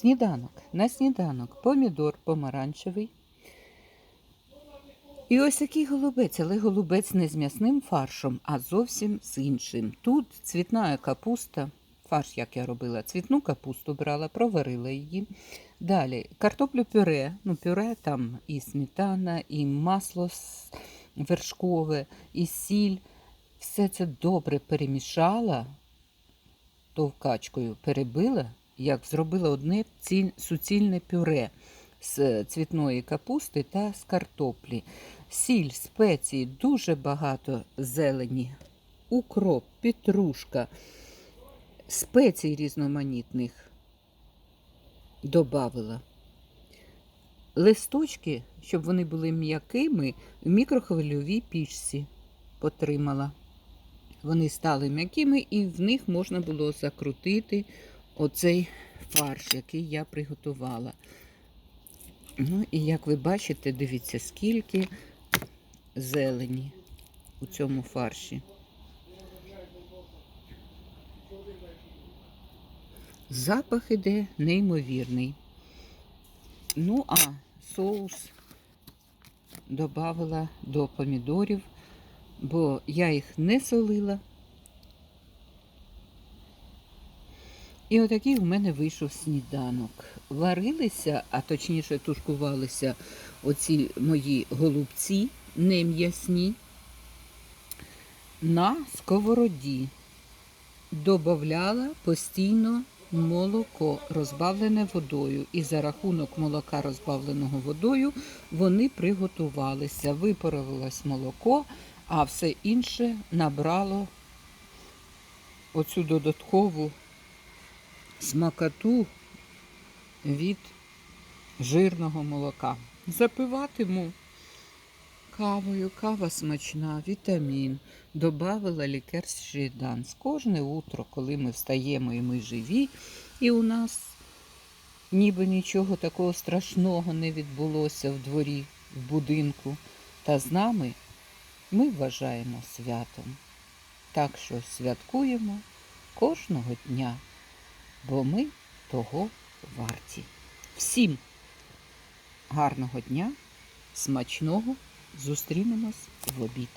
Сніданок. На сніданок помідор помаранчевий. І ось такий голубець, але голубець не з м'ясним фаршем, а зовсім з іншим. Тут цвітна капуста, фарш, як я робила, цвітну капусту брала, проварила її. Далі картоплю пюре. Ну, пюре там і сметана, і масло вершкове, і сіль. Все це добре перемішала, товкачкою перебила, як зробила одне суцільне пюре з цвітної капусти та з картоплі. Сіль, спеції, дуже багато зелені, укроп, петрушка, спецій різноманітних добавила. Листочки, щоб вони були м'якими, в мікрохвильовій пічці потримала. Вони стали м'якими, і в них можна було закрутити оцей фарш, який я приготувала. Ну і як ви бачите, дивіться, скільки зелені у цьому фарші. Запах іде неймовірний. Ну, а соус додавала до помідорів, бо я їх не солила. І отакий у мене вийшов сніданок. Варилися, а точніше тушкувалися оці мої голубці, не м'ясні, на сковороді. Добавляла постійно молоко, розбавлене водою. І за рахунок молока, розбавленого водою, вони приготувалися. Випарувалось молоко, а все інше набрало оцю додаткову смакоту від жирного молока. Запиватиму кавою, кава смачна, вітамін. Добавила лікер з Кожне утро, коли ми встаємо і ми живі, і у нас ніби нічого такого страшного не відбулося в дворі, в будинку. Та з нами ми вважаємо святом. Так що святкуємо кожного дня бо ми того варті. Всім гарного дня, смачного, зустрінемось в обід.